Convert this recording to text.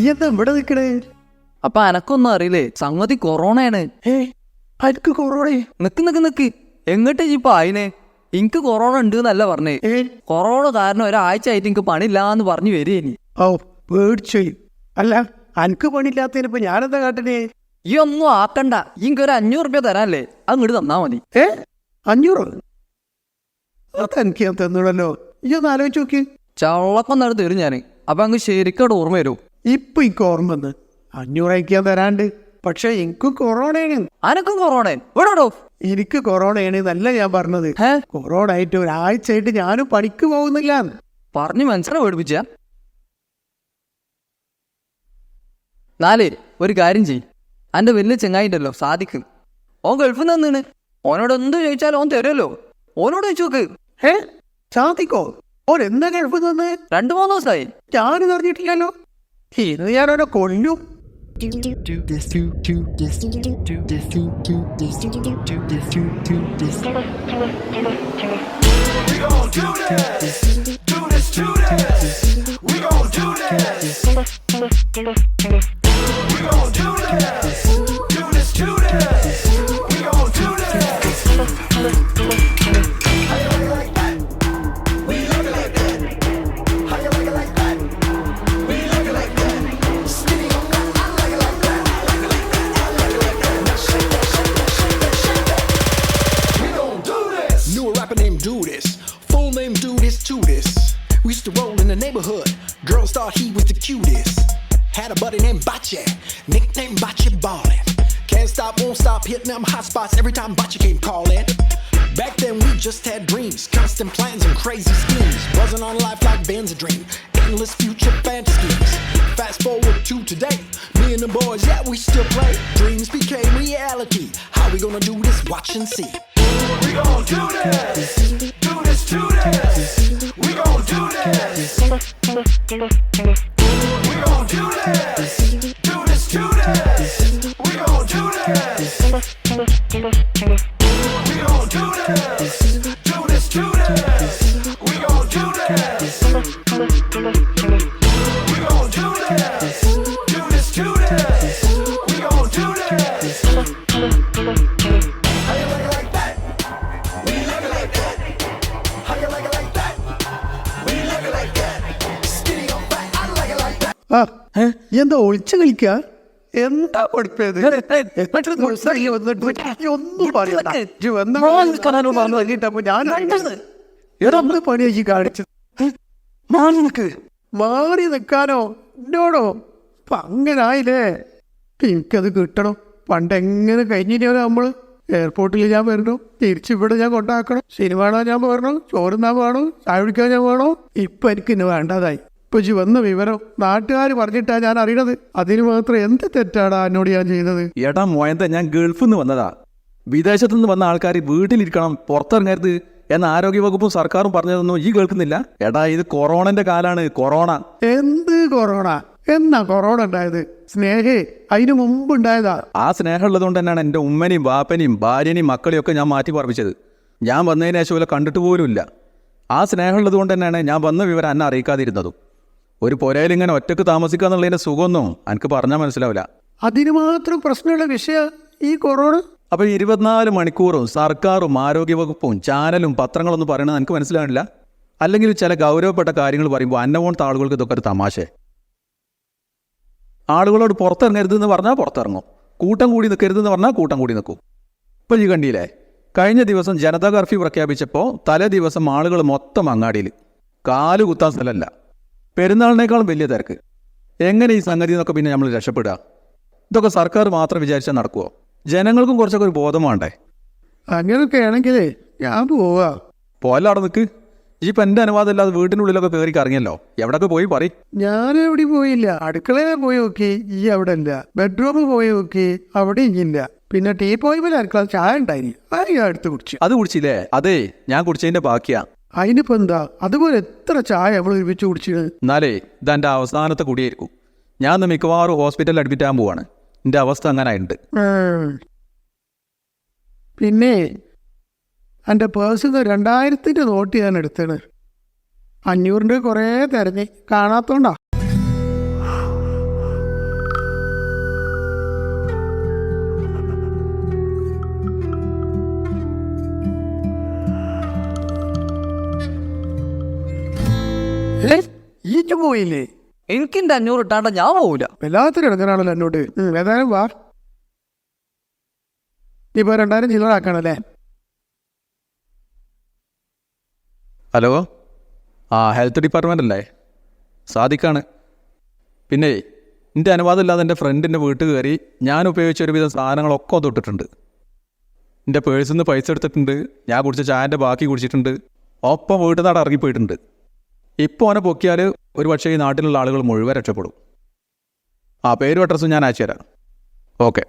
ഈ എന്താ ഇവിടെ നിൽക്കണേ? അപ്പൊ അനക്കൊന്നും അറിയില്ലേ? സംഗതി കൊറോണയാണ്. ഏ അനക്ക് കൊറോണേ. നിക്ക് നിക്ക് നിക്ക്. എങ്ങട്ടെ ഇപ്പൊ ആയിനെ? എനിക്ക് കൊറോണ ഉണ്ട് എന്നല്ല പറഞ്ഞേ കൊറോണ കാരണം ഒരാഴ്ച ആയിട്ട് എനിക്ക് പണിയില്ലാന്ന് പറഞ്ഞു വരികയിനി ഓ പേടിച്ചു അല്ല അനക്ക് പണിയില്ലാത്തതിനിപ്പോ ഞാനെന്താ കാട്ടണേ? ഈ ഒന്നും ആക്കണ്ട. ഇങ്ങ ഒരു അഞ്ഞൂറ് റുപ്യ തരാനല്ലേ അങ്ങോട്ട് തന്നാ മതി. ഏ അഞ്ഞൂറ്? അതെനിക്ക് ഞാൻ തന്നിടല്ലോ ഈ ഒന്ന് ആലോചിച്ച് നോക്കി. ചള്ളക്കൊന്നാണ് തരും ഞാൻ അപ്പൊ അങ്ങ് ശരിക്കോട് ഓർമ്മ വരും. ഇപ്പൊ എനിക്ക് ഓർമ്മ വന്ന്. അഞ്ഞൂറ് അയക്കാൻ തരാണ്ട്. പക്ഷെ എനിക്ക് കൊറോണയാണ് അനക്കും കൊറോണ എനിക്ക് കൊറോണയാണ് എന്നല്ല ഞാൻ പറഞ്ഞത്. കൊറോണ ആയിട്ട് ഒരാഴ്ച ആയിട്ട് ഞാനും പണിക്ക് പോകുന്നില്ല. പറഞ്ഞു മനസ്സിനെ പേടിപ്പിച്ച. നാല് ഒരു കാര്യം ചെയ് അന്റെ വലിയ ചെങ്ങായിണ്ടല്ലോ സാധിക്കും ഓൻ ഗൾഫിൽ നിന്നാണ്. ഓനോട് എന്ത് ചോദിച്ചാലും ഓൻ തരുമല്ലോ. ഓനോട് ചോദിച്ചു നോക്ക്. ഏ സാധിക്കോ ഓൻ എന്താ ഗൾഫ് നിന്ന് രണ്ടു മൂന്ന് ദിവസമായി ഞാനും അറിഞ്ഞിട്ടില്ലല്ലോ ഇത് ഞാനോനെ കൊല്ലും. We gon' do this rapper named Do This. Full name Do This To This. We used to roll in the neighborhood. Girls thought he was the cutest. Had a buddy named Bache, nicknamed Bache Ballin'. Can't stop, won't stop, hitting them hot spots every time Bache came calling. Back then we just had dreams, constant plans and crazy schemes. Buzzing on life like Ben's a dream, endless future fantasies. Fast forward to today, me and the boys, yeah, we still play. Dreams became reality. How we gonna do this? Watch and see. We gon' do this. Do this. We gon' do this. ആ എന്താ ഒളിച്ചു കളിക്ക? എന്താ പഠിപ്പത്? ഒന്നും പറയണ്ട. ഇജ്ജ് വന്ന പറഞ്ഞു കഴിഞ്ഞിട്ടപ്പോ ഞാൻ എന്ത് പണിയാക്കി കാണിച്ചത്? മാറി മാറി നിൽക്കാനോ? എന്നോടോ? ഇപ്പൊ അങ്ങനെ ആയില്ലേ എനിക്കത് കിട്ടണം. പണ്ട് എങ്ങനെ കഴിഞ്ഞിട്ടോ നമ്മൾ? എയർപോർട്ടിൽ ഞാൻ വരണോ. തിരിച്ച് ഇവിടെ ഞാൻ കൊണ്ടാക്കണം. സിനിമ കാണാൻ ഞാൻ പോരണം ചോറുന്നാൻ വേണോ. ചായ കുടിക്കാൻ ഞാൻ വേണോ. ഇപ്പൊ എനിക്ക് ഇന്ന് വേണ്ടതായി. ഇപ്പൊ ഇജ്ജ് വന്ന വിവരം നാട്ടുകാർ പറഞ്ഞിട്ടാ ഞാൻ അറിയണത്. അതിന് മാത്രം എന്ത് തെറ്റാടാ എന്നോട് ഞാൻ ചെയ്യുന്നത്? എടാ മോയന്ത ഞാൻ ഗൾഫിൽ നിന്ന് വന്നതാ. വിദേശത്തു നിന്ന് വന്ന ആൾക്കാർ വീട്ടിലിരിക്കണം പുറത്തിറങ്ങരുത് എന്ന ആരോഗ്യവകുപ്പും സർക്കാരും പറഞ്ഞതൊന്നും ഈ കേൾക്കുന്നില്ല എടാ ഇത് കൊറോണന്റെ കാലാണ് കൊറോണ. എന്ത് കൊറോണ? എന്നാ കൊറോണ ഉണ്ടായത്? സ്നേഹേ അതിനു മുമ്പ് ഉണ്ടായതാ. ആ സ്നേഹമുള്ളത് കൊണ്ട് തന്നെയാണ് എന്റെ ഉമ്മനെയും ബാപ്പനെയും ഭാര്യനെയും മക്കളെയും ഒക്കെ ഞാൻ മാറ്റി പറപ്പിച്ചത് ഞാൻ വന്നതിന് ശേഷം ഇവരെ കണ്ടിട്ട് പോലുമില്ല. ആ സ്നേഹമുള്ളത് കൊണ്ട് തന്നെയാണ് ഞാൻ വന്ന വിവരം എന്നെ അറിയിക്കാതിരുന്നതും. ഒരു പുരയിൽ ഇങ്ങനെ ഒറ്റയ്ക്ക് താമസിക്കുക എന്നുള്ളതിന്റെ സുഖമൊന്നും എനിക്ക് പറഞ്ഞാൽ മനസ്സിലാവില്ല. അതിന് മാത്രം പ്രശ്നമുള്ള വിഷയ ഈ കൊറോണ? അപ്പോൾ ഇരുപത്തിനാല് മണിക്കൂറും സർക്കാരും ആരോഗ്യവകുപ്പും ചാനലും പത്രങ്ങളൊന്നും പറയണത് എനിക്ക് മനസ്സിലാവില്ല അല്ലെങ്കിൽ ചില ഗൗരവപ്പെട്ട കാര്യങ്ങൾ പറയുമ്പോൾ അന്നവോണത്തെ ആളുകൾക്ക് ഇതൊക്കെ ഒരു തമാശ. ആളുകളോട് പുറത്തിറങ്ങരുത് എന്ന് പറഞ്ഞാൽ പുറത്തിറങ്ങും. കൂട്ടം കൂടി നിൽക്കരുതെന്ന് പറഞ്ഞാൽ കൂട്ടം കൂടി നിൽക്കും. ഇപ്പൊ ഈ കണ്ടിയില്ലേ കഴിഞ്ഞ ദിവസം ജനതാ കർഫ്യൂ പ്രഖ്യാപിച്ചപ്പോൾ തലേ ദിവസം ആളുകൾ മൊത്തം അങ്ങാടിയിൽ. കാലുകുത്താൻ സ്ഥലമല്ല പെരുന്നാളിനേക്കാളും വലിയ തിരക്ക്. എങ്ങനെ ഈ സംഗതി എന്നൊക്കെ പിന്നെ നമ്മൾ രക്ഷപ്പെടുക? ഇതൊക്കെ സർക്കാർ മാത്രം വിചാരിച്ചാൽ നടക്കുമോ ജനങ്ങൾക്കും കുറച്ചൊക്കെ ഒരു ബോധം വേണ്ടേ? അങ്ങനെയൊക്കെ ആണെങ്കിലേ ഞാൻ പോവാ. പോലെ അവിടെ നിൽക്ക് ഈ ഇപ്പം എന്റെ അനുവാദം ഇല്ലാതെ വീട്ടിനുള്ളിലൊക്കെ കയറി കറങ്ങിയല്ലോ? എവിടൊക്കെ പോയി പറ ഞാൻ എവിടെ പോയില്ല. അടുക്കളയിൽ പോയി നോക്കി ഈ അവിടെ ഇല്ല ബെഡ്റൂമിൽ പോയി നോക്കി അവിടെ ഇല്ല പിന്നെ ടീ പോയി അടുക്കള ചായ ഉണ്ടായി അത് ഞാൻ എടുത്ത് കുടിച്ചു. അത് കുടിച്ചില്ലേ? അതേ ഞാൻ കുടിച്ചതിന്റെ ബാക്കിയാ. അതിനിപ്പോ എന്താ? അതുപോലെ എത്ര ചായ നമ്മൾ ഒരുമിച്ച് കുടിച്ചത് എന്നാലേ ഇതെന്റെ അവസാനത്തെ കുടിയായിരിക്കും. ഞാൻ ഇന്ന് മിക്കവാറും ഹോസ്പിറ്റലിൽ അഡ്മിറ്റ് ആകാൻ പോവാണ്. എന്റെ അവസ്ഥ അങ്ങനെ ഉണ്ട് പിന്നെ എന്റെ പേഴ്സിൽ നിന്ന് രണ്ടായിരത്തിന്റെ നോട്ട് ഞാൻ എടുത്തത് അഞ്ഞൂറിന്റെ കുറേ തിരഞ്ഞ്. കാണാത്തോണ്ടാ. ഇച്ചു പോയില്ലേ? എനിക്ക് എന്റെ അഞ്ഞൂറ് ഇട്ടാണ്ട ഞാൻ പോവില്ല വല്ലാത്തൊരു ഇടഞ്ഞാണല്ലോ എന്നോട്. ഏതായാലും വാ. ഇപ്പൊ രണ്ടായിരം ചില്ലറാക്കണല്ലേ ഹലോ? ആ ഹെൽത്ത് ഡിപ്പാർട്ട്മെന്റ് അല്ലേ? സാദിക്കാണ് പിന്നെ എന്റെ അനുവാദം ഇല്ലാതെ എന്റെ ഫ്രണ്ടിന്റെ വീട്ടിൽ കയറി ഞാൻ ഉപയോഗിച്ച ഒരുവിധം സാധനങ്ങളൊക്കെ തൊട്ടിട്ടുണ്ട്. എന്റെ പേഴ്സിൽ നിന്ന് പൈസ എടുത്തിട്ടുണ്ട് ഞാൻ കുടിച്ച ചായന്റെ ബാക്കി കുടിച്ചിട്ടുണ്ട് ഒപ്പം വീട്ടിൽ നിന്ന് ഇറങ്ങിപ്പോയിട്ടുണ്ട്. ഇപ്പോൾ അവനെ പൊക്കിയാൽ ഒരു പക്ഷേ ഈ നാട്ടിലുള്ള ആളുകൾ മുഴുവൻ രക്ഷപ്പെടും. ആ പേരും അഡ്രസ്സും ഞാൻ അയച്ചു തരാം ഓക്കെ.